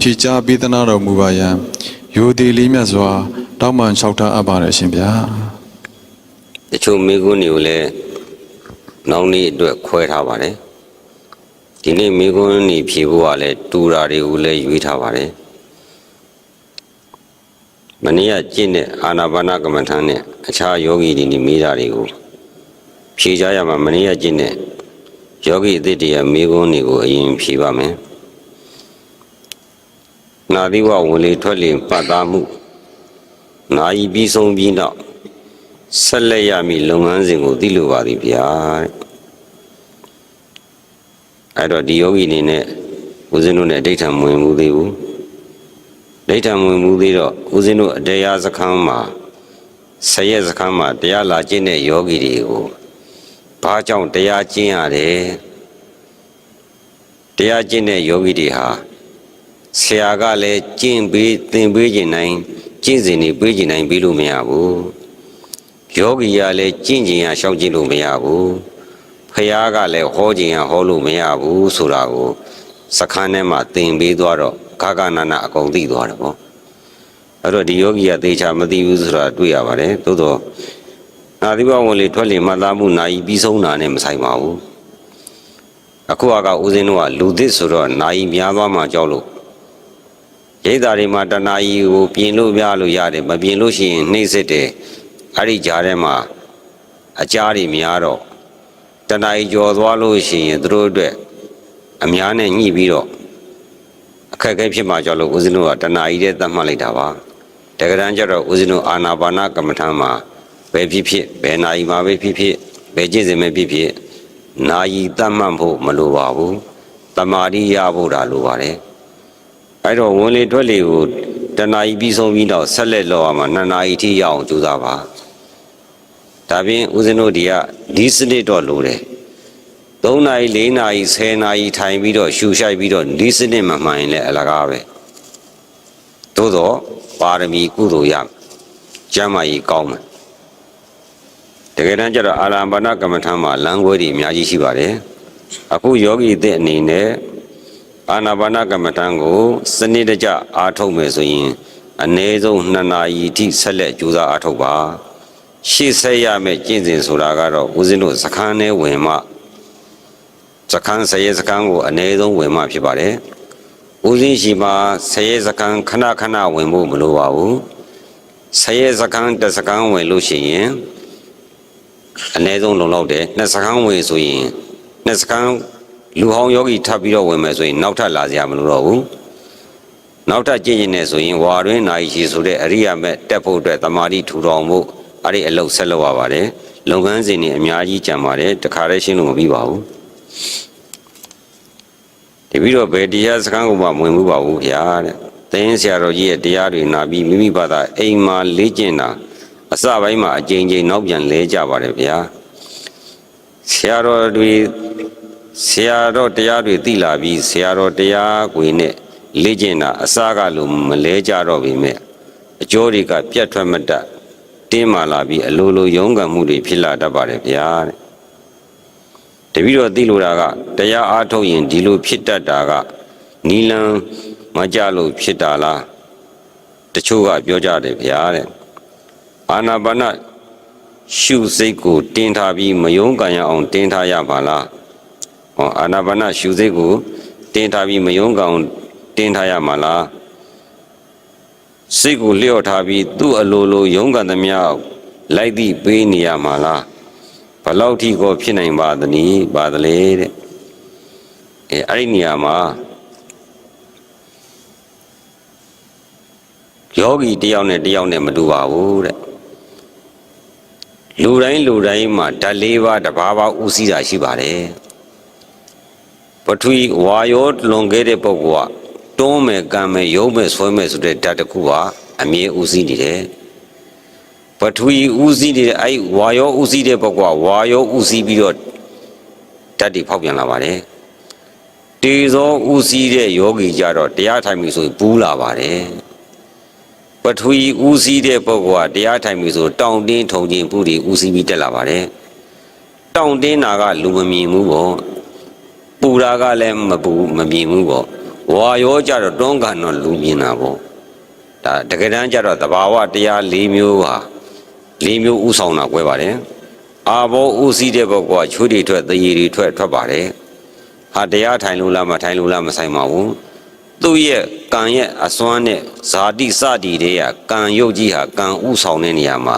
ဖြေကြားပေးသနာတော်မူပါယံယိုသေးလေးမြတ်စွာတောင်းပန်လျှောက်ထားအပ်ပါတယ်ရှင်ဗျာတချို့မိကုန်းတွေကိုလည်းနောက်နေ့အတွက်ခွဲထားပါတယ်ဒီနေ့မိကုန်းနေဖြေဖို့ကလည်းတူတာတွေကိုလည်းရွေးထားပါတယ်မနေ့ကကျင့်တဲ့အာနာပါနကမ္မထာနဲ့အခြားယောဂီတွေနေမိတာတွေကိုဖြေကြရမှာမနေ့ကကျင့်တဲ့ယောဂီအသစ်တွေကမိကုန်းတွေကိုအရင်ဖြေပါမယ် နာသီဝဝင်လေထွက်လေပတ်သားမှုနာယီပြီးဆုံးပြီးနောက်ဆက်လက်ရမည်လုပ်ငန်းစဉ်ကိုသိလိုပါသည်ဗျာတဲ့အဲ့တော့ဒီယောဂီအနေနဲ့ဦးဇင်းတို့နဲ့အဋ္ဌံမဝင်မှုသေးဘူးအဋ္ဌံမဝင်မှုသေးတော့ဦးဇင်းတို့အတရားစခန်းမှာဆရက်စခန်းမှာတရားလာကျင့်တဲ့ယောဂီတွေကိုဘာကြောင့်တရားကျင့်ရတယ်တရားကျင့်တဲ့ယောဂီတွေဟာ ဆရာကလည်းကျင့်ပေးသင်ပေးခြင်းတိုင်းကျင့်စဉ်တွေပေးခြင်းတိုင်းပြီးလို့မရဘူးယောဂီကလည်းကျင့်ကြင်ရရှောက်ကြည့်လို့မရဘူးဖះကလည်းဟောကြင်ရဟောလို့မရဘူးဆိုတာကိုစခန်းထဲမှာသင်ပေးသွားတော့ခါကနာနာအကုန်သိသွားတယ်ပေါ့အဲ့တော့ဒီယောဂီကသေချာမသိဘူးဆိုတာတွေ့ရပါတယ်သို့တော့နာသီဘဝင်လေထွက်လေမှတ်သားမှုနာယီပြီးဆုံးတာနဲ့မဆိုင်ပါဘူးအခုကဦးဇင်းတို့ကလူသစ်ဆိုတော့နာယီများသွားမှကြောက်လို့ ရိတ်သားတွေမှာတဏှာကြီးကိုပြင်လို့ပြလို့ရတယ်မပြင်လို့ရှိရင်နှိမ့်စစ်တယ်အဲ့ဒီကြားထဲမှာအကြားတွေများတော့တဏှာကြီးကြော်သွားလို့ရှိရင်သူတို့အတွက်အများနဲ့ညှိပြီးတော့အခက်အခဲဖြစ်မှာကြောက်လို့ဦးဇင်းတို့ကတဏှာကြီးတဲ့သတ်မှတ်လိုက်တာပါတကယ်တမ်းကျတော့ဦးဇင်းတို့အာနာပါနကမ္မထာမှာဘယ်ဖြစ်ဖြစ်ဘယ်နာယီမှာပဲဖြစ်ဖြစ်ဘယ်ကျင့်စဉ်ပဲဖြစ်ဖြစ်နာယီသတ်မှတ်ဖို့မလိုပါဘူးတမာတိရဖို့ဒါလိုပါတယ် အဲ့တော့ဝင်လေထွက်လေကိုတဏှာကြီးပြီးဆုံးပြီးတော့ဆက်လက်လောက်အောင်နှစ်နာရီထိရအောင်ကြိုးစားပါဒါပြင်ဦးဇင်းတို့ဒီကဒီစနစ်တော့လိုတယ်3နာရီ4နာရီ10နာရီထိုင်ပြီးတော့ရှူရှိုက်ပြီးတော့ဒီစနစ်မမှန်ရင်လည်းအလကားပဲသို့တော့ပါရမီကုသိုလ်ရမယ်ကျမ်းမာရေးကောင်းမယ်တကယ်တမ်းကျတော့အာရမဏကမ္မထမ်းမှာလမ်းခွဲတွေအများကြီးရှိပါတယ်အခုယောဂီအသစ်အနေနဲ့ အာနာပါနကမ္မထံကိုစနစ်တကျအားထုတ်မယ်ဆိုရင်အနည်းဆုံး2နာရီထိဆက်လက်ကြိုးစားအားထုတ်ပါရှေ့ဆက်ရမယ့်ကျင့်စဉ်ဆိုတာကတော့ဦးဇင်းတို့စခန်းနဲ့ဝင်မှစခန်းဆရဲစခန်းကိုအနည်းဆုံးဝင်မှဖြစ်ပါတယ်ဦးဇင်းရှိမှာဆရဲစခန်းခဏခဏဝင်ဖို့မလိုပါဘူးဆရဲစခန်းတစ်စခန်းဝင်လို့ရှိရင်အနည်းဆုံးလုံလောက်တယ်နှစ်စခန်းဝင်ဆိုရင်နှစ်စခန်း လူဟောင်းယောဂီထပ်ပြီးတော့ဝင်မယ်ဆိုရင်နောက်ထပ်လာစရာမလိုတော့ဘူးနောက်ထပ်ကြည့်ရင်လည်းဆိုရင်ဝါတွင်နိုင်ရှိဆိုတဲ့အရိယာမဲ့တက်ဖို့အတွက်တမာတိထူထောင်ဖို့အဲ့ဒီအလုပ်ဆက်လုပ်ရပါတယ်လုပ်ငန်းစဉ်တွေအများကြီးကြံပါတယ်တခါတည်းရှင်းလို့မပြီးပါဘူးဒီပြီးတော့ဘယ်တရားစခန်းကိုမှမဝင်ဘူးပါဘူးဗျာတဲ့သင်ဆရာတော်ကြီးရဲ့တရားတွေနာပြီးမိမိဘာသာအိမ်မှာလေ့ကျင့်တာအစပိုင်းမှာအကြိမ်ကြိမ်နောက်ပြန်လဲကြပါတယ်ဗျာဆရာတော်တွေ ဆရာတော်တရားတွေသိလာပြီးဆရာတော်တရားကိုနဲ့လေ့ကျင့်တာအစကလို့မလဲကြတော့ပြီမဲ့အကျိုးတွေကပြတ်ထွက်မတတ်တင်းမာလာပြီးအလိုလိုရုန်းကန်မှုတွေဖြစ်လာတတ်ပါတယ်ဗျာတဲ့တပည့်တော်သိလို့တာကတရားအားထုတ်ရင်ဒီလိုဖြစ်တတ်တာကနီလန်းမကြလို့ဖြစ်တာလားတချို့ကပြောကြတယ်ဗျာတဲ့အာနာပါနရှုစိတ်ကိုတင်းထားပြီးမယုံကန်ရအောင်တင်းထားရပါလား ဟောအာနာပါနရှုစိတ်ကိုတင်းထားပြီးမယုံကောင်တင်းထားရမှာလားစိတ်ကိုလျှော့ထားပြီးသူ့အလိုလိုယုံကန်သမျှလိုက်သည့်ပေးနေရမှာလားဘလောက်ထိကိုဖြစ်နိုင်ပါသနည်းပါသလဲတဲ့အဲအဲ့ဒီနေရာမှာယောဂီတယောက်နဲ့တယောက်နဲ့မတူပါဘူးတဲ့လူတိုင်းလူတိုင်းမှာဓာတ်လေးပါးတစ်ပါးပါးဥစည်းတာရှိပါတယ် ပထဝီဝါယောလွန်ခဲ့တဲ့ပုဂ္ဂိုလ်ကတွန်းမယ်ကံမယ်ရုံးမယ်ဆွဲမယ်ဆိုတဲ့ဓာတ်တစ်ခုကအမြဲဦးစီးနေတယ်ပထဝီဦးစီးနေတဲ့အဲ့ဝါယောဦးစီးတဲ့ပုဂ္ဂိုလ်ကဝါယောဦးစီးပြီးတော့ဓာတ်တွေဖောက်ပြန်လာပါတယ်တေဇောဦးစီးတဲ့ယောဂီကြတော့တရားထိုင်ပြီဆိုရင်ပူးလာပါတယ်ပထဝီဦးစီးတဲ့ပုဂ္ဂိုလ်ကတရားထိုင်ပြီဆိုတောင်တင်းထုံချင်းပူတွေဦးစီးပြီးတက်လာပါတယ်တောင်တင်းတာကလူမမြင်ဘူးပေါ့ ပူတာကလည်းမပူမမြင်ဘူးပေါ့ဝါရောကြတော့တွန်းကန်တော့လူမြင်တာပေါ့ဒါတကယ်တမ်းကျတော့တဘာဝတရား၄မျိုးဟာ၄မျိုးဥဆောင်တာ꿰ပါတယ်အာဘောဥစည်းတဲ့ဘက်ကချွေးတွေထွက်တရေတွေထွက်ထွက်ပါတယ်ဟာတရားထိုင်လို့လားမထိုင်လို့လားမဆိုင်ပါဘူးသူ့ရဲ့ကံရဲ့အစွမ်းနဲ့ဇာတိစတီတွေကကံယုတ်ကြီးဟာကံဥဆောင်တဲ့နေရာမှာ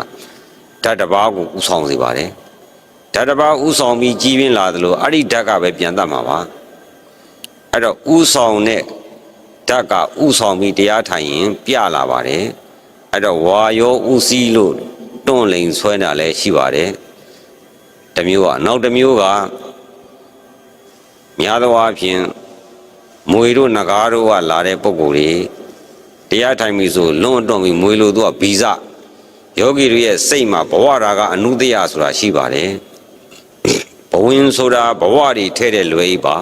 ဓာတ်တစ်ပါးကိုဥဆောင်စေပါတယ် ဓာတ်တစ်ပါးဥဆောင်ပြီးကြီးပြင်းလာသလိုအဲ့ဒီဓာတ်ကပဲပြန်တတ်မှာပါအဲ့တော့ဥဆောင်တဲ့ဓာတ်ကဥဆောင်ပြီးတရားထိုင်ရင် ပြလာပါတယ်အဲ့တော့ဝါယောဥစည်းလို့တွန့်လိန်ဆွဲတာလည်းရှိပါတယ်တစ်မျိုးကနောက်တစ်မျိုးကများသောအားဖြင့်မွေတို့ငကားတို့ကလာတဲ့ပုံကိုယ်တွေတရားထိုင်ပြီဆိုလွန်အတွန့်ပြီးမွေလို့သူကဗီဇယောဂီတွေရဲ့စိတ်မှာဘဝရာကအနုတ္တယဆိုတာရှိပါတယ် ဘဝင်ဆိုတာဘဝတွေထဲတဲ့လွယ်ကြီးပါ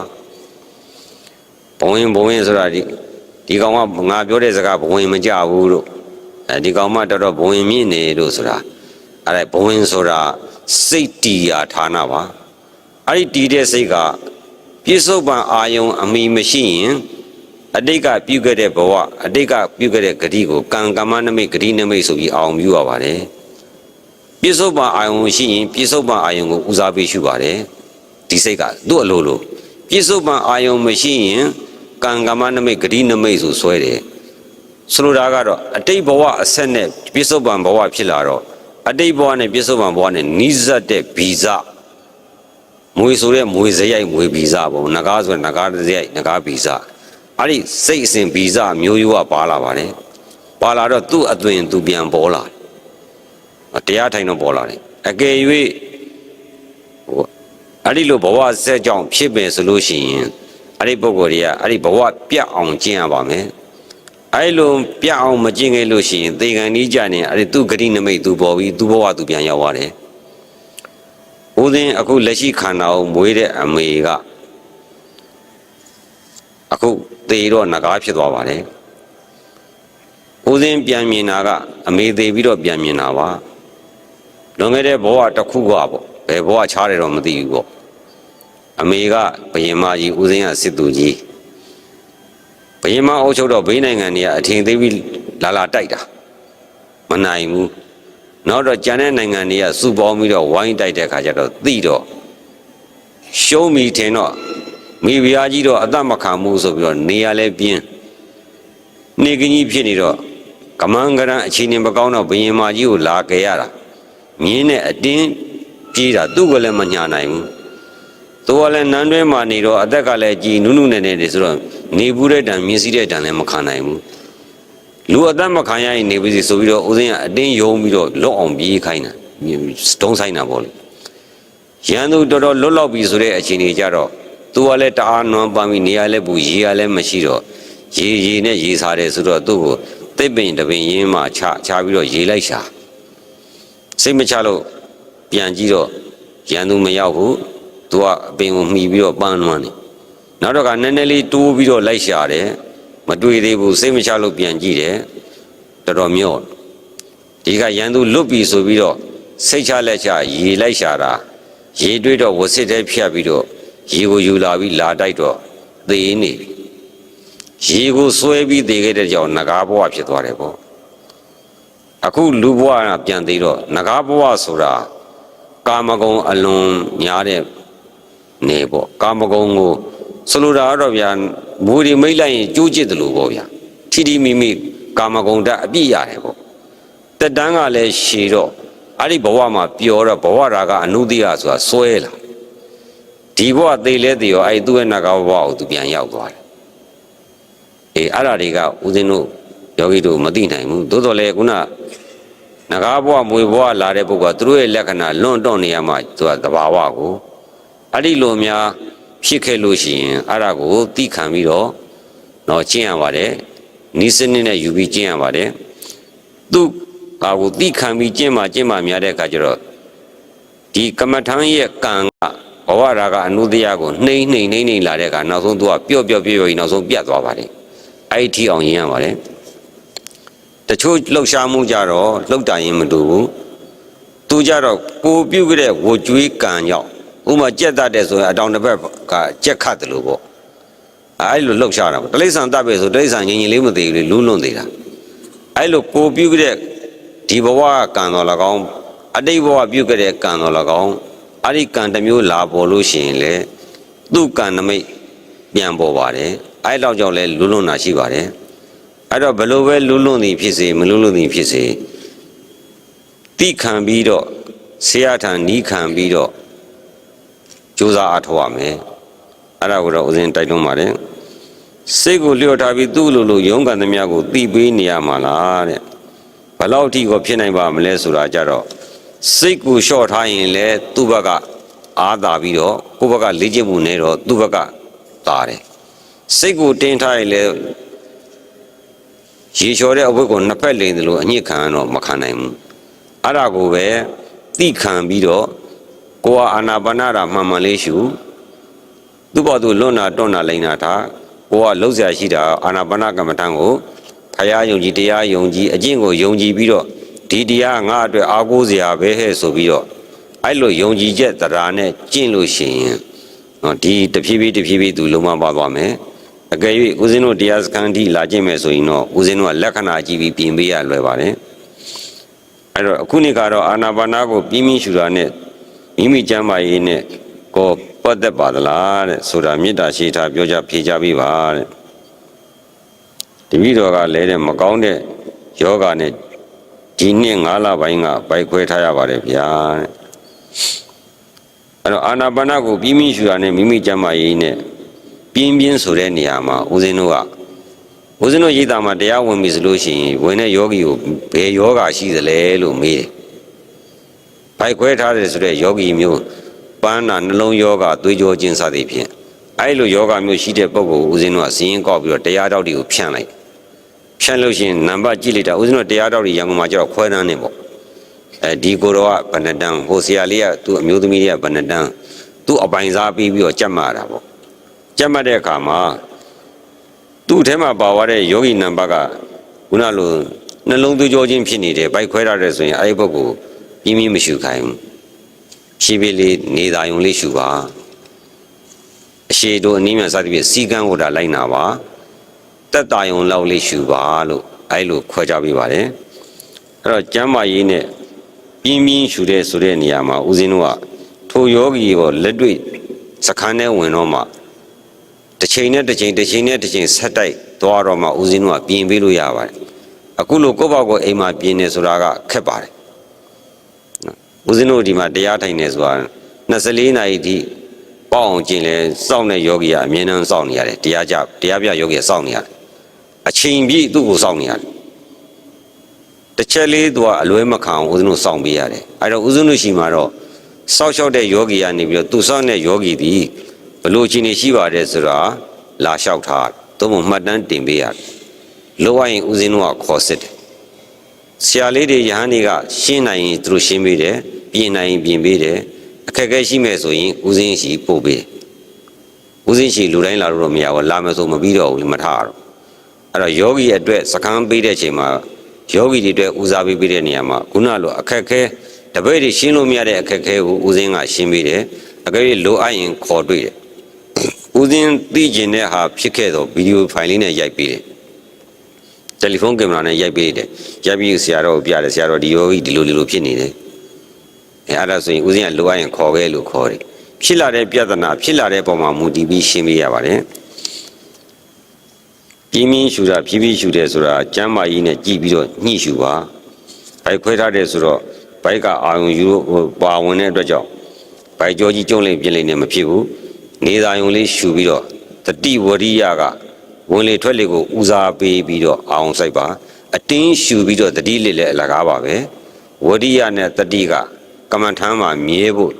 ဘဝင်ဘဝင်ဆိုတာဒီဒီကောင်ကငါပြောတဲ့စကားဘဝင်မကြဘူးလို့အဲဒီကောင်မှတော်တော်ဘဝင်မြင့်နေလို့ဆိုတာအဲ့ဒါဘဝင်ဆိုတာစိတ်တီယာဌာနပါအဲ့ဒီတီးတဲ့စိတ်ကပြစ္ဆုတ်ပံအာယုံအမိမရှိရင်အတိတ်ကပြုခဲ့တဲ့ဘဝအတိတ်ကပြုခဲ့တဲ့ဂတိကိုကံကမ္မနမိတ်ဂတိနမိတ်ဆိုပြီးအောင်ပြုရပါတယ် ပြစ္ဆုတ်ပံအာယုံရှိရင်ပြစ္ဆုတ်ပံအာယုံကိုဦးစားပေးရှုပါတယ်ဒီစိတ်ကသူ့အလိုလိုပြစ္ဆုတ်ပံအာယုံမရှိရင်ကံကမ္မနမိတ်ဂတိနမိတ်ဆိုဆွဲတယ်ဆိုလိုတာကတော့အတိတ်ဘဝအဆက်နဲ့ပြစ္ဆုတ်ပံဘဝဖြစ်လာတော့အတိတ်ဘဝနဲ့ပြစ္ဆုတ်ပံဘဝနဲ့နိစ္စတဲ့ဗီဇမွေဆိုတဲ့မွေစရိုက်မွေဗီဇပေါ့ငကားဆိုတဲ့ငကားစရိုက်ငကားဗီဇအဲ့ဒီစိတ်အစဉ်ဗီဇမျိုးရိုးကပါလာပါတယ်ပါလာတော့သူ့အသွင်သူပြန်ပေါ်လာတယ် တရားထိုင်တော့ပေါ်လာတယ်အကယ်၍ဟိုအဲ့ဒီလိုဘဝဆက်ကြောင့်ဖြစ်ပဲဆိုလို့ရှိရင်အဲ့ဒီပုဂ္ဂိုလ်တွေကအဲ့ဒီဘဝပြတ်အောင်ကျင့်ရပါမယ်အဲ့လိုပြတ်အောင်မကျင့်ခဲ့လို့ရှိရင်သေကံကြီးကြနေအဲ့ဒီသူဂတိနမိတ်သူပေါ်ပြီးသူဘဝသူပြန်ရောက်သွားတယ်ဦးသိန်းအခုလက်ရှိခန္ဓာကိုမွေးတဲ့အမေကအခုသေတော့ငကားဖြစ်သွားပါတယ်ဦးသိန်းပြန်မြင်တာကအမေသေးပြီးတော့ပြန်မြင်တာပါ လွန်ခဲ့တဲ့ဘဝတစ်ခုကပေါ့ဘယ်ဘဝချားတယ်တော့မသိဘူးပေါ့အမေကဘယင်မကြီးဦးသိန်းကစစ်သူကြီးဘယင်မအုပ်ချုပ်တော့ဘေးနိုင်ငံတွေကအထင်သေးပြီးလာလာတိုက်တာမနိုင်ဘူးနောက်တော့ကျန်တဲ့နိုင်ငံတွေကစုပေါင်းပြီးတော့ဝိုင်းတိုက်တဲ့ခါကျတော့သိတော့ရှုံးမိထင်တော့မိဖုရားကြီးတော့အသက်မခံမှုဆိုပြီးတော့နေရလဲပြင်းနေကကြီးဖြစ်နေတော့ကမန်းကရန်အချိန်နေမကောင်းတော့ဘယင်မကြီးကိုလာကြရတာ မြင်းနဲ့အတင်းပြေးတာသူ့ကလည်းမညာနိုင်ဘူးသူကလည်းနန်းတွဲမှာနေတော့အသက်ကလည်းကြီးနုနုနဲ့နေတယ်ဆိုတော့နေဘူးတဲ့တန်မြင်းစည်းတဲ့တန်လည်းမခံနိုင်ဘူးလူအသက်မခံရရင်နေပြီဆိုပြီးတော့ဦးစင်းကအတင်းယုံပြီးတော့လွတ်အောင်ပြေးခိုင်းတာတုံးဆိုင်တာပေါ့လေရန်သူတော်တော်လွတ်လောက်ပြီဆိုတဲ့အချိန်ကြီးကြတော့သူကလည်းတအားနွမ်းပန်းပြီးနေရလဲပူရေရလဲမရှိတော့ရေရေနဲ့ရေစားတယ်ဆိုတော့သူ့ကိုသိပ်ပင်တပင်ရင်းမှချချပြီးတော့ရေလိုက်ရှာ စိတ်မချလို့ပြန်ကြည့်တော့ရန်သူမရောက်ဘူးသူကအပင်ကိုမှီပြီးတော့ပန်းနွမ်းနေနောက်တော့ကနည်းနည်းလေးတိုးပြီးတော့လိုက်ရှာတယ်မတွေ့သေးဘူးစိတ်မချလို့ပြန်ကြည့်တယ်တော်တော်မြော့ဒီကရန်သူလွတ်ပြီဆိုပြီးတော့စိတ်ချလက်ချရေလိုက်ရှာတာရေတွေးတော့ဝစစ်တဲ့ဖြတ်ပြီးတော့ရေကိုယူလာပြီးလာတိုက်တော့သေနေပြီရေကိုဆွဲပြီးသေခဲ့တဲ့ကြောင့်ငကားဘဝဖြစ်သွားတယ်ပေါ့ အခုလူဘဝကပြန်သေးတော့ငကားဘဝဆိုတာကာမဂုဏ်အလွန်များတဲ့နေပေါ့ကာမဂုဏ်ကိုဆိုလိုတာကတော့ဗျာမူဒီမိတ်လိုက်ရင်ကြိုးကျစ်တယ်လို့ပေါ့ဗျာထီထီမိမိကာမဂုဏ်ဓာတ်အပြည့်ရတယ်ပေါ့တက်တန်းကလည်းရှည်တော့အဲ့ဒီဘဝမှာပျော်တော့ဘဝရာကအနုတ္တိယဆိုတာစွဲလာဒီဘဝသေလဲသေရောအဲ့ဒီသူ့ရဲ့နဂါဘဝကိုသူပြန်ရောက်သွားတယ်အေးအဲ့ဒါတွေကဦးဇင်းတို့ ယောဂီတို့မသိနိုင်ဘူးသို့တော်လည်းခုနနဂါဘဝမွေဘဝလာတဲ့ပုဂ္ဂိုလ်ကသူတို့ရဲ့လက္ခဏာလွန်တော့နေရမှသူကသဘာဝကိုအဲ့ဒီလိုများဖြစ်ခဲ့လို့ရှိရင်အဲ့ဒါကိုသိခံပြီးတော့တော့ကျင့်ရပါတယ်နီးစနစ်နဲ့ယူပြီးကျင့်ရပါတယ်သူဟာကိုသိခံပြီးကျင့်မှကျင့်မှများတဲ့အခါကျတော့ဒီကမ္မထမ်းရဲ့ကံကဘဝရာကအနုတ္တယကိုနှိမ့်နှိမ့်နှိမ့်နှိမ့်လာတဲ့အခါနောက်ဆုံးသူကပျော့ပျော့ပျော့ပျော့ကြီးနောက်ဆုံးပြတ်သွားပါတယ်အဲ့ဒီထိအောင်ရင်းရပါတယ် တချို့လှုပ်ရှားမှုကြတော့လှုပ်တာရင်မတူဘူးသူကြတော့ကိုပြုတ်ကြတဲ့ဝကြွေးကံကြောင့်ဥမာကြက်တတ်တယ်ဆိုရင်အတောင်တစ်ဘက်ကကြက်ခတ်တယ်လို့ပေါ့အဲ့လိုလှုပ်ရှားတာပေါ့တိရစ္ဆာန်တပ်ပဲဆိုတိရစ္ဆာန်ငြိမ်ငြိမ်လေးမသိဘူးလေလူးလွန်သေးတာအဲ့လိုကိုပြုတ်ကြတဲ့ဒီဘဝကံတော်၎င်းအတိတ်ဘဝပြုတ်ကြတဲ့ကံတော်၎င်းအဲ့ဒီကံတစ်မျိုးလာပေါ်လို့ရှိရင်လေသူ့ကံနမိတ်ပြန်ပေါ်ပါတယ်အဲ့လောက်ကြောင့်လဲလူးလွန်တာရှိပါတယ် အဲ့တော့ဘယ်လိုပဲလူးလွန်သည်ဖြစ်စေမလူးလွန်သည်ဖြစ်စေတိခံပြီးတော့ဆရာထံနီးခံပြီးတော့ကြိုးစားအားထုတ်ရမယ်အဲ့ဒါကိုတော့ဦးဇင်းတိုက်တွန်းပါတယ်စိတ်ကိုလျှော့ထားပြီးသူ့လိုလိုရုန်းကန်သမျှကိုသိပေးနေရမှာလားတဲ့ဘယ်လောက်အထိကိုဖြစ်နိုင်ပါမလဲဆိုတာကြတော့စိတ်ကိုလျှော့ထားရင်လည်းသူ့ဘက်ကအားသာပြီးတော့ကိုယ့်ဘက်ကလေ့ကျင့်မှုနဲ့တော့သူ့ဘက်ကသာတယ်စိတ်ကိုတင်းထားရင်လည်း ရေလျှော်တဲ့အဝတ်ကိုနှစ်ဖက်လိန်တယ်လို့အညစ်ခံတော့မခံနိုင်ဘူးအဲ့ဒါကိုပဲသိခံပြီးတော့ကိုယ်ကအာနာပါနတာမှန်မှန်လေးရှုသူ့ဘောသူလွတ်နာတွန့်နာလိန်နာထားကိုယ်ကလှုပ်ရှားရှိတာအာနာပါနကမ္မထံကိုဖရာယုံကြည်တရားယုံကြည်အကျင့်ကိုယုံကြည်ပြီးတော့ဒီတရားငါအတွက်အားကိုးစရာပဲဟဲ့ဆိုပြီးတော့အဲ့လိုယုံကြည်ချက်တရားနဲ့ကျင့်လို့ရှိရင်နော်ဒီတဖြည်းဖြည်းတဖြည်းဖြည်းသူလုံးဝပါသွားမယ် အကယ်၍ဦးဇင်းတို့တရားစခန်းဒီလာကျင့်မယ်ဆိုရင်တော့ဦးဇင်းတို့ကလက္ခဏာကြည့်ပြီးပြင်ပေးရလွယ်ပါတယ်အဲ့တော့အခုနေ့ကတော့အာနာပါနာကိုပြင်းပြင်းရှူတာနဲ့မိမိကျမ်းမာရေးနဲ့ကိုပတ်သက်ပါသလားတဲ့ဆိုတာမေတ္တာရှိထားပြောကြဖြေကြပြီးပါတဲ့တပည့်တော်ကလည်းတဲ့မကောင်းတဲ့ယောဂနဲ့ဒီနှစ်9လပိုင်းကပိုက်ခွဲထားရပါတယ်ဗျာတဲ့အဲ့တော့အာနာပါနာကိုပြင်းပြင်းရှူတာနဲ့မိမိကျမ်းမာရေးနဲ့ ပြင်းပြင်းဆိုတဲ့နေရာမှာဦးဇင်းတို့ကဦးဇင်းတို့ရိတ်တာမှာတရားဝင်ပြီဆိုလို့ရှိရင်ဝင်တဲ့ယောဂီကိုဘယ်ယောဂရှိသလဲလို့မေးတယ်။ဖိုက်ခွဲထားတယ်ဆိုတဲ့ယောဂီမျိုးပန်းနာနှလုံးယောဂသွေးကြောခြင်းစသည်ဖြင့်အဲ့လိုယောဂမျိုးရှိတဲ့ပုဂ္ဂိုလ်ဦးဇင်းတို့ကစီရင်ကောက်ပြီးတော့တရားတော်တွေကိုဖြန့်လိုက်။ဖြန့်လို့ရှိရင်နံပါတ်ကြည့်လိုက်တာဦးဇင်းတို့တရားတော်တွေရန်ကုန်မှာကျတော့ခွဲတန်းနေပေါ့။အဲဒီကိုတော့ကဘဏ္ဍတန်းဟိုဆရာလေးကသူ့အမျိုးသမီးလေးကဘဏ္ဍတန်းသူ့အပိုင်စားပြီးပြီးတော့ကြက်မှာတာပေါ့။ ကြက်မှတ်တဲ့အခါမှာသူ့ထဲမှာပါသွားတဲ့ယောဂီနံပါတ်ကခုနလိုနှလုံးသွေးကြောခြင်းဖြစ်နေတယ်ဘိုက်ခွဲရတယ်ဆိုရင်အဲ့ဒီဘက်ကိုပြင်းပြင်းမရှူခိုင်းဘူးရှိပြီလေးနေသာယုံလေးရှူပါအရှိတို့အနည်းမြန်စသဖြင့်စီကံဟိုတာလိုက်နာပါတက်တာယုံလောက်လေးရှူပါလို့အဲ့လိုခွဲကြပေးပါတယ်အဲ့တော့ကျမ်းမာရေးနဲ့ပြင်းပြင်းရှူတဲ့ဆိုတဲ့နေရာမှာဦးဇင်းတို့ကထိုယောဂီကိုလက်တွေ့စခန်းထဲဝင်တော့မှ တစ်ချိန်နဲ့တစ်ချိန်တစ်ချိန်နဲ့တစ်ချိန်ဆက်တိုက်သွားတော့မှဦးဇင်းတို့ကပြင်ပေးလို့ရပါတယ်အခုလိုကိုယ့်ဘောက်ကိုအိမ်မှာပြင်နေဆိုတာကခက်ပါတယ်နော်ဦးဇင်းတို့ဒီမှာတရားထိုင်နေဆိုတာ24နာရီဒီပေါ့အောင်ကျင်လဲစောင့်တဲ့ယောဂီကအမြဲတမ်းစောင့်နေရတယ်တရားကြတရားပြယောဂီကစောင့်နေရတယ်အချိန်ပြည့်သူ့ကိုစောင့်နေရတယ်တစ်ချက်လေးသူကအလွဲမခံအောင်ဦးဇင်းတို့စောင့်ပေးရတယ်အဲ့တော့ဦးဇင်းတို့ရှိမှာတော့စောက်ရှောက်တဲ့ယောဂီကနေပြီးတော့သူစောင့်တဲ့ယောဂီဒီဘ လို့အချိန်နေရှိပါတယ်ဆိုတာလာလျှောက်ထားသို့မဟုတ်မှတ်တမ်းတင်ပေးရတယ်လိုအပ်ရင်ဦးဇင်းတို့ကခေါ်စစ်တယ်ဆရာလေးတွေယဟန်တွေကရှင်းနိုင်ရင်သူတို့ရှင်းပေးတယ်ပြင်နိုင်ရင်ပြင်ပေးတယ်အခက်အခဲရှိမဲ့ဆိုရင်ဦးဇင်းရှိပို့ပေးတယ်ဦးဇင်းရှိလူတိုင်းလာလို့တော့မရဘူးလာမယ်ဆိုမပြီးတော့ဘူးမထားတော့အဲ့တော့ယောဂီအတွက်စကမ်းပေးတဲ့ချိန်မှာယောဂီတွေအတွက်ဦးစားပေးပေးတဲ့နေရာမှာခုနလိုအခက်အခဲတပည့်တွေရှင်းလို့မရတဲ့အခက်အခဲကိုဦးဇင်းကရှင်းပေးတယ်အကယ်၍လိုအပ်ရင်ခေါ်တွေ့တယ် ဦးဇင်းသိကျင်တဲ့ဟာဖြစ်ခဲ့တော့ဗီဒီယိုဖိုင်လေးနဲ့ရိုက်ပေးတယ်တယ်လီဖုန်းကင်မရာနဲ့ရိုက်ပေးတယ်ရိုက်ပြီးဆရာတော်ကိုပြတယ်ဆရာတော်ဒီယောဂီဒီလိုဒီလိုဖြစ်နေတယ်အဲအဲ့ဒါဆိုရင်ဦးဇင်းကလိုအပ်ရင်ခေါ်ခဲ့လို့ခေါ်တယ်ဖြစ်လာတဲ့ပြဿနာဖြစ်လာတဲ့ပုံမှာမူတည်ပြီးရှင်းပေးရပါတယ်ပြင်းပြင်းရှူတာဖြည်းဖြည်းရှူတယ်ဆိုတာကျမ်းမာရေးနဲ့ကြည့်ပြီးတော့ညှိရှူပါဘိုက်ခွဲထားတယ်ဆိုတော့ဘိုက်ကအာယုံယူဟိုပါဝင်တဲ့အတွက်ကြောင့်ဘိုက်ကြောကြီးကျုံလိမ့်ပြင်းလိမ့်နဲ့မဖြစ်ဘူး နေသာယုံလေးရှူပြီးတော့တတိဝရိယကဝင်လေထွက်လေကိုဦးစားပေးပြီးတော့အာအောင်စိုက်ပါအတင်းရှူပြီးတော့တတိလေးလည်းအလကားပါပဲဝရိယနဲ့တတိကကမ္မထမ်းမှာမြဲဖို့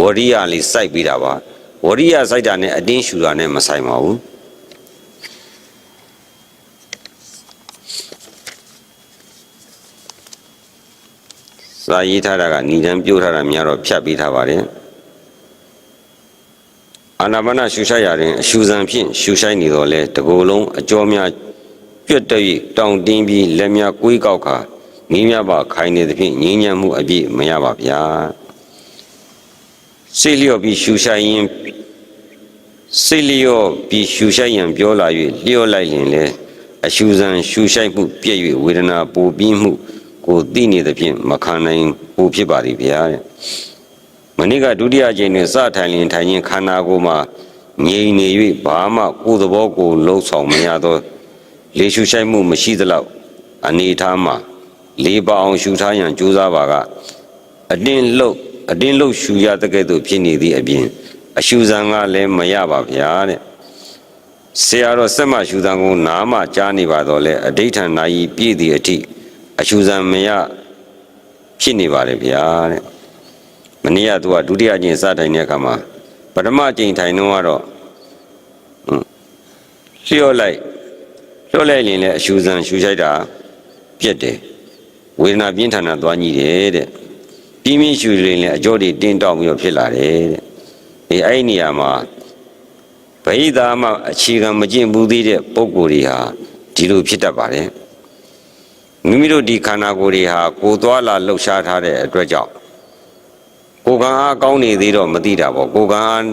ဝရိယလေးစိုက်ပြီးတာပါဝရိယစိုက်တာနဲ့အတင်းရှူတာနဲ့မဆိုင်ပါဘူးစာရေးထားတာကဏီတန်းပြိုးထားတာများတော့ဖြတ်ပြီးထားပါတယ် အာနာပါနရှူရှိုက်ရာတွင်အရှူဇံဖြင့်ရှူရှိုက်နေတော်လဲတကိုယ်လုံးအကျော်များပြတ်တ၍တောင်တင်းပြီးလက်များကွေးကောက်ခါငင်းများပါခိုင်နေသဖြင့်ငင်းညံ့မှုအပြည့်မရပါဗျာစိတ်လျော့ပြီးရှူရှိုက်ရင်စိတ်လျော့ပြီးရှူရှိုက်ရန်ပြောလာ၍လျော့လိုက်ရင်လေအရှူစံရှူရှိုက်မှုပြည့်၍ဝေဒနာပူပြီးမှုကိုသိနေသဖြင့်မခံနိုင်ဘူးဖြစ်ပါသည်ဗျာတဲ့ မနေ့ကဒုတိယအကြိမ်တွင်စထိုင်လင်ထိုင်ခြင်းခန္ဓာကိုယ်မှာငြိမ်နေ၍ဘာမှကိုယ်သဘောကိုလှုပ်ဆောင်မရသောလေရှူရှိုက်မှုမရှိသလောက်အနေထားမှာလေးပါအောင်ရှူထားရန်ကြိုးစားပါကအတင်းလှုပ်အတင်းလှုပ်ရှူရတဲ့ကဲ့သို့ဖြစ်နေသည့်အပြင်အရှူစံကလည်းမရပါဗျာတဲ့ဆရာတော်ဆက်မရှူစံကိုနားမှကြားနေပါတော့လဲအဋိဋ္ဌာနာယီပြည့်သည့်အထိအရှူစံမရဖြစ်နေပါလေဗျာတဲ့ မနေ့ကသူကဒုတိယကျင့်စထိုင်တဲ့အခါမှာပထမကျင့်ထိုင်တော့ကတော့ဟွန်းလျှော့လိုက်လျှော့လိုက်ရင်လည်းအရှူစံရှူချိုက်တာပြက်တယ်ဝေဒနာပြင်းထန်တာသွားညှိတယ်တဲ့ပြင်းပြင်းရှူရင်းလည်းအကြောတွေတင်းတောက်ပြီးတော့ဖြစ်လာတယ်တဲ့အဲအဲ့ဒီနေရာမှာဗိဓာမအခြေခံမကျင့်ဘူးသေးတဲ့ပုံကိုယ်တွေဟာဒီလိုဖြစ်တတ်ပါတယ်မိမိတို့ဒီခန္ဓာကိုယ်တွေဟာကိုယ်သွားလာလှုပ်ရှားထားတဲ့အတွက်ကြောင့် ကိုယ်ကံအားကောင်းနေသေးတော့မသိတာပေါ့ကိုယ်ကံအား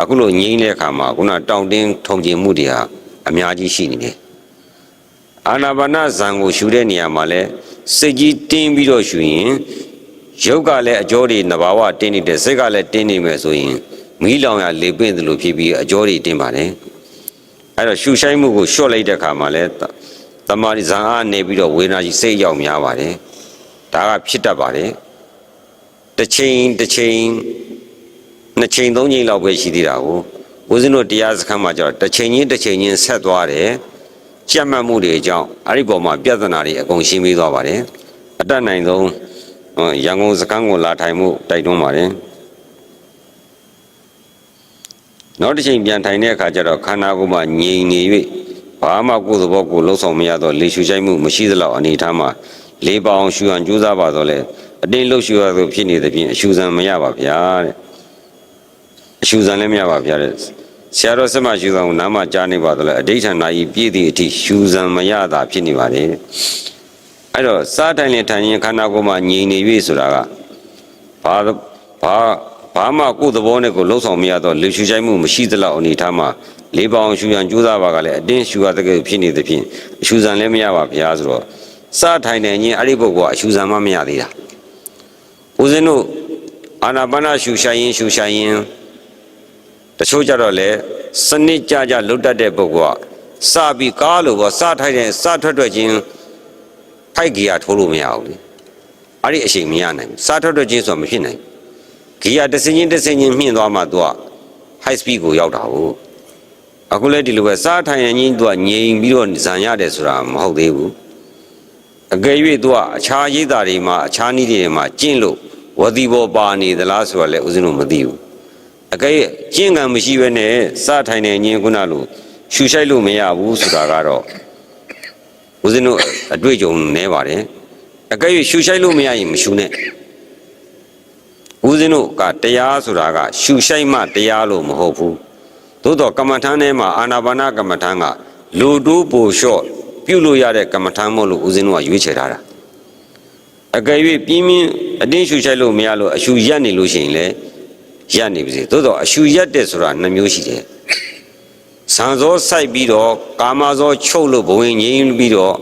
အခုလိုငြိမ်းတဲ့အခါမှာခုနတောင့်တင်းထုံကျင်မှုတွေဟာအများကြီးရှိနေတယ်အာနာပါနဇံကိုရှူတဲ့နေရာမှာလဲစိတ်ကြီးတင်းပြီးတော့ရှူရင်ရုပ်ကလည်းအကြောတွေနဘာဝတင်းနေတယ်စိတ်ကလည်းတင်းနေမယ်ဆိုရင်မီးလောင်ရလေပင့်တယ်လို့ဖြစ်ပြီးအကြောတွေတင်းပါတယ်အဲ့တော့ရှူဆိုင်မှုကိုလျှော့လိုက်တဲ့အခါမှာလည်းတမာရီဇာအားနေပြီးတော့ဝေဒနာကြီးစိတ်ရောက်များပါတယ်ဒါကဖြစ်တတ်ပါတယ် တစ်ချိန်တစ်ချိန်နှစ်ချိန်သုံးချိန်လောက်ပဲရှိသေးတာကိုဦးဇင်းတို့တရားစခန်းမှာကျတော့တစ်ချိန်ချင်းတစ်ချိန်ချင်းဆက်သွားတယ်ကြက်မှတ်မှုတွေအကြောင်းအဲ့ဒီပေါ်မှာပြဿနာတွေအကုန်ရှင်းပြီးသွားပါတယ်အတတ်နိုင်ဆုံးဟောရန်ကုန်စကန်းကိုလာထိုင်မှုတိုက်တွန်းပါတယ်နောက်တစ်ချိန်ပြန်ထိုင်တဲ့အခါကျတော့ခန္ဓာကိုယ်မှာငြိမ်နေ၍ဘာမှကိုယ်သဘောကိုလှုပ်ဆောင်မရတော့လေရှူချိုက်မှုမရှိသလောက်အနေထားမှာလေးပေါအောင်ရှူအောင်ကြိုးစားပါတော့လေ အတင်းလှုပ်ရှူရသောဖြစ်နေသဖြင့်အရှူစံမရပါဗျာတဲ့အရှူစံလည်းမရပါဗျာတဲ့ဆရာတော်ဆက်မရှူစံကိုနားမကြားနေပါတော့လေအဋိဋ္ဌာနာကြီးပြည့်သည့်အထိရှူစံမရတာဖြစ်နေပါလေတဲ့အဲ့တော့စားတိုင်းနဲ့ထိုင်ရင်ခန္ဓာကိုယ်မှာငြိမ်နေပြီဆိုတာကဘာဘာဘာမှကိုယ်သဘောနဲ့ကိုယ်လှုပ်ဆောင်မရတော့လေရှူချိုက်မှုမရှိသလောက်အနေထားမှာလေးပေါအောင်ရှူရန်ကြိုးစားပါကလည်းအတင်းရှူရတဲ့ကဲဖြစ်နေသဖြင့်အရှူစံလည်းမရပါဗျာဆိုတော့စားထိုင်နေရင်အဲ့ဒီပုဂ္ဂိုလ်ကအရှူစံမှမရသေးတာ ဦးဇင်းတို့အာနာပါနရှူရှိုင်ရင်ရှူရှိုင်ရင်တချို့ကြတော့လေစနစ်ကြကြလွတ်တတ်တဲ့ပုဂ္ဂိုလ်ကစပြီးကားလို့ပေါ့စထိုင်တဲ့စထွက်ထွက်ချင်းဖိုက်ဂီယာထိုးလို့မရဘူးလေအဲ့ဒီအချိန်မရနိုင်ဘူးစားထွက်ထွက်ချင်းဆိုတာမဖြစ်နိုင်ဘူးဂီယာတစ်စင်းချင်းတစ်စင်းချင်းမြင့်သွားမှသူက high speed ကိုရောက်တာဟုတ်အခုလည်းဒီလိုပဲစားထိုင်ရင်ချင်းသူကငြိမ်ပြီးတော့ဇန်ရတယ်ဆိုတာမဟုတ်သေးဘူး အကယ်၍သူကအခြားရိပ်သာတွေမှာအခြားနည်းတွေမှာကျင့်လို့ဝတိဘောပါနေသလားဆိုတာလည်းဥစဉ်လို့မသိဘူးအကယ်၍ကျင့်ကံမရှိဘဲနဲ့စားထိုင်နေရင်ခုနလိုရှူရှိုက်လို့မရဘူးဆိုတာကတော့ဦးဇင်းတို့အတွေ့အကြုံနဲပါတယ်အကယ်၍ရှူရှိုက်လို့မရရင်မရှူနဲ့ဦးဇင်းတို့ကတရားဆိုတာကရှူရှိုက်မှတရားလို့မဟုတ်ဘူးသို့တော့ကမ္မထမ်းထဲမှာအာနာပါနကမ္မထမ်းကလူတိုးပိုလျှော့ ပြုလို့ရတဲ့ကမ္မထမ်းမို့လို့ဦးဇင်းတို့ကရွေးချယ်ထားတာအကယ်၍ပြင်းပြင်းအတင်းရှူရှိုက်လို့မရလို့အရှူရက်နေလို့ရှိရင်လည်းရက်နေပါစေသို့တော့အရှူရက်တဲ့ဆိုတာနှစ်မျိုးရှိတယ်ဆံစောစိုက်ပြီးတော့ကာမဇောချုပ်လို့ဘဝင်ငြိမ်းပြီးတော့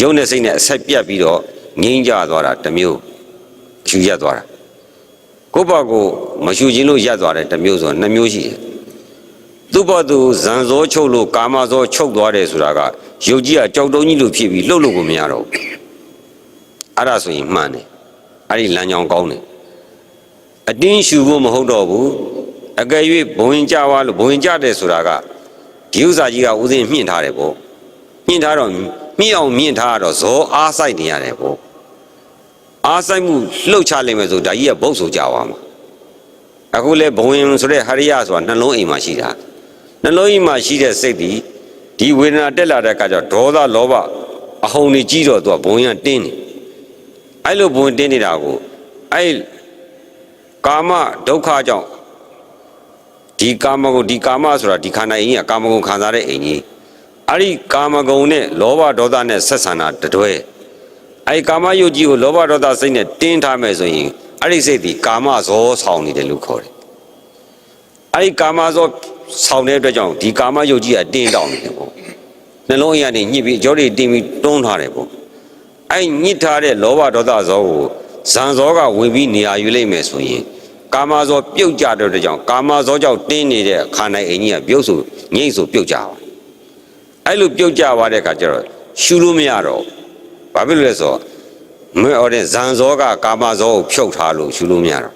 ရုပ်နဲ့စိတ်နဲ့အဆက်ပြတ်ပြီးတော့ငြိမ်းကြသွားတာတစ်မျိုးရှူရက်သွားတာကိုယ့်ဘက်ကိုမရှူခြင်းလို့ရက်သွားတယ်တစ်မျိုးဆိုတော့နှစ်မျိုးရှိတယ် သူ့ဘက်သူဇံဇောချုပ်လို့ကာမဇောချုပ်သွားတယ်ဆိုတာကရုပ်ကြီးကကြောက်တုံးကြီးလို့ဖြစ်ပြီးလှုပ်လို့ကိုမရတော့ဘူးအဲ့ဒါဆိုရင်မှန်တယ်အဲ့ဒီလမ်းကြောင်းကောင်းတယ်အတင်းရှူဖို့မဟုတ်တော့ဘူးအကယ်၍ဘဝင်ကြွားလို့ဘဝင်ကြတယ်ဆိုတာကဒီဥစ္စာကြီးကဥစဉ်မြင့်ထားတယ်ပေါ့မြင့်ထားတော့မြင့်အောင်မြင့်ထားရတော့ဇောအားဆိုင်နေရတယ်ပေါ့အားဆိုင်မှုလှုပ်ချလိုက်မယ်ဆိုဒါကြီးကဘုတ်ဆိုကြွားမှာအခုလဲဘဝင်ဆိုတဲ့ဟရိယဆိုတာနှလုံးအိမ်မှာရှိတာ နှလုံးအိမ်မှာရှိတဲ့စိတ်ဒီဒီဝေဒနာတက်လာတဲ့အခါကျတော့ဒေါသလောဘအဟုန်တွေကြီးတော့သူကဘဝင်ကတင်းနေအဲ့လိုဘဝင်တင်းနေတာကိုအဲ့ကာမဒုက္ခကြောင့်ဒီကာမဂုဏ်ဒီကာမဆိုတာဒီခန္ဓာအိမ်ကကာမဂုဏ်ခံစားတဲ့အိမ်ကြီးအဲ့ဒီကာမဂုဏ်နဲ့လောဘဒေါသနဲ့ဆက်ဆံတာတတွဲအဲ့ဒီကာမယုတ်ကြီးကိုလောဘဒေါသစိတ်နဲ့တင်းထားမယ်ဆိုရင်အဲ့ဒီစိတ်ဒီကာမဇောဆောင်နေတယ်လို့ခေါ်တယ်အဲ့ဒီကာမဇော ဆောင်းတဲ့အတွက်ကြောင့်ဒီကာမယုတ်ကြီးကတင်းတောင်းနေတယ်ပေါ့နှလုံးအရာနေညှစ်ပြီးကြောတွေတင်းပြီးတွန်းထားတယ်ပေါ့အဲ့ညှစ်ထားတဲ့လောဘဒေါသဇောကိုဇန်ဇောကဝင်ပြီးနေရာယူလိုက်မယ်ဆိုရင်ကာမဇောပြုတ်ကြတဲ့အတွက်ကြောင့်ကာမဇောကြောင့်တင်းနေတဲ့ခန္ဓာအိမ်ကြီးကပြုတ်ဆိုငိမ့်ဆိုပြုတ်ကြပါအဲ့လိုပြုတ်ကြပါတဲ့အခါကျတော့ရှူလို့မရတော့ဘူးဘာဖြစ်လို့လဲဆိုတော့မဲအော်တဲ့ဇန်ဇောကကာမဇောကိုဖြုတ်ထားလို့ရှူလို့မရတော့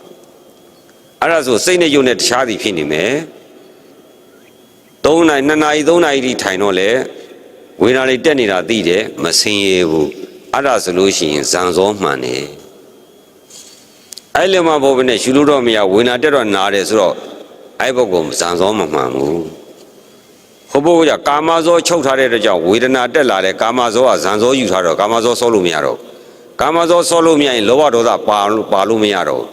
အဲ့ဒါဆိုစိတ်နဲ့ယုံနဲ့တခြားစီဖြစ်နေမယ် 3နိုင်2နိုင်3နိုင်ဒီထိုင်တော့လေဝေဒနာလေးတက်နေတာသိတယ်မစင်ရဘူးအဲ့ဒါဆိုလို့ရှိရင်ဇန်စောမှန်တယ်အဲ့လေမှာဘောဘနဲ့ရှူလို့တော့မရဝေဒနာတက်တော့နားတယ်ဆိုတော့အဲ့ဘုတ်ကဇန်စောမမှန်ဘူးဟိုဘုတ်ကကာမဇောချုပ်ထားတဲ့အတွက်ကြောင့်ဝေဒနာတက်လာတယ်ကာမဇောကဇန်စောယူထားတော့ကာမဇောဆောလို့မရတော့ကာမဇောဆောလို့မရရင်လောဘဒေါသပါလို့ပါလို့မရတော့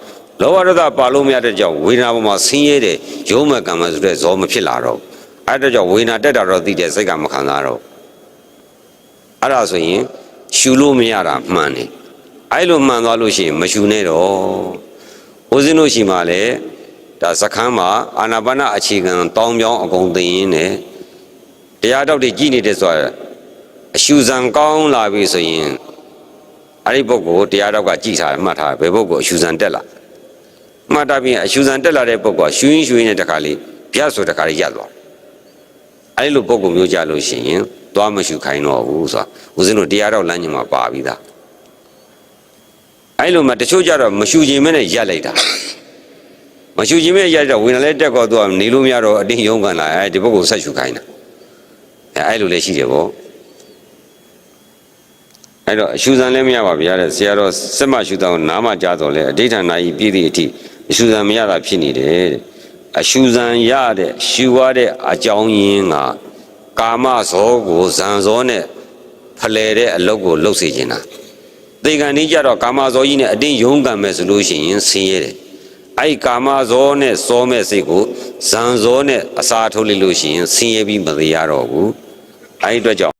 လောဘဒေါသပါလို့မရတဲ့ကြောင့်ဝေဒနာပေါ်မှာဆင်းရဲတဲ့ရုံးမကံမဆိုတဲ့ဇောမဖြစ်လာတော့ အဲ့ဒါကြောင့်ဝေနာတက်တာတော့သိတယ်စိတ်ကမခံစားတော့အဲ့ဒါဆိုရင်ရှူလို့မရတာမှန်တယ်အဲ့လိုမှန်သွားလို့ရှိရင်မရှူနဲ့တော့ဦးဇင်းတို့ရှိမှလည်းဒါစခန်းမှာအာနာပါနအခြေခံတောင်းပြောင်းအကုန်သိရင်းနဲ့တရားတော်တွေကြည်နေတယ်ဆိုတာအရှူဇံကောင်းလာပြီဆိုရင်အဲ့ဒီပုဂ္ဂိုလ်တရားတော်ကကြည်ထားတယ်မှတ်ထားတယ်ဘယ်ပုဂ္ဂိုလ်အရှူဇံတက်လာမှတ်တာပြီးရင်အရှူဇံတက်လာတဲ့ပုဂ္ဂိုလ်ကရှူရင်းရှူရင်းနဲ့တခါလေးပြတ်ဆိုတခါလေးရပ်သွား အဲ့လိုပုံကုမျိုးကြလို့ရှိရင်သွားမရှုခိုင်းတော့ဘူးဆိုတာဦးဇင်းတို့တရားတော်လမ်းညမှာပါပြီးသားအဲ့လိုမှတချို့ကြတော့မရှုခြင်းမနဲ့ရက်လိုက်တာမရှုခြင်းမနဲ့ရက်တော့ဝင်လည်းတက်တော့သူကနေလို့မရတော့အတင်းရုံးကန်လာအဲ့ဒီပုဂ္ဂိုလ်ဆက်ရှုခိုင်းတာအဲ့အဲ့လိုလည်းရှိတယ်ဗောအဲ့တော့အရှုဇံလည်းမရပါဗျာတဲ့ဆရာတော်စက်မရှုတောင်းနားမကြတော့လေအဋိဌာနာကြီးပြည့်သည့်အထိအရှုဇံမရတာဖြစ်နေတယ်တဲ့ အရှုဇံရတဲ့ရှုရတဲ့အကြောင်းရင်းကကာမဇောကိုဇံဇောနဲ့ဖလှယ်တဲ့အလုပ်ကိုလုပ်စေခြင်းတာသေကံนี้ကြတော့ကာမဇောကြီးနဲ့အတင်းယုံကံမဲ့ဆိုလို့ရှိရင်ဆင်းရဲတယ်အဲ့ဒီကာမဇောနဲ့စောမဲ့စိတ်ကိုဇံဇောနဲ့အစာထုတ်လိုက်လို့ရှိရင်ဆင်းရဲပြီးမသေးရတော့ဘူးအဲ့ဒီအတွက်ကြောင့်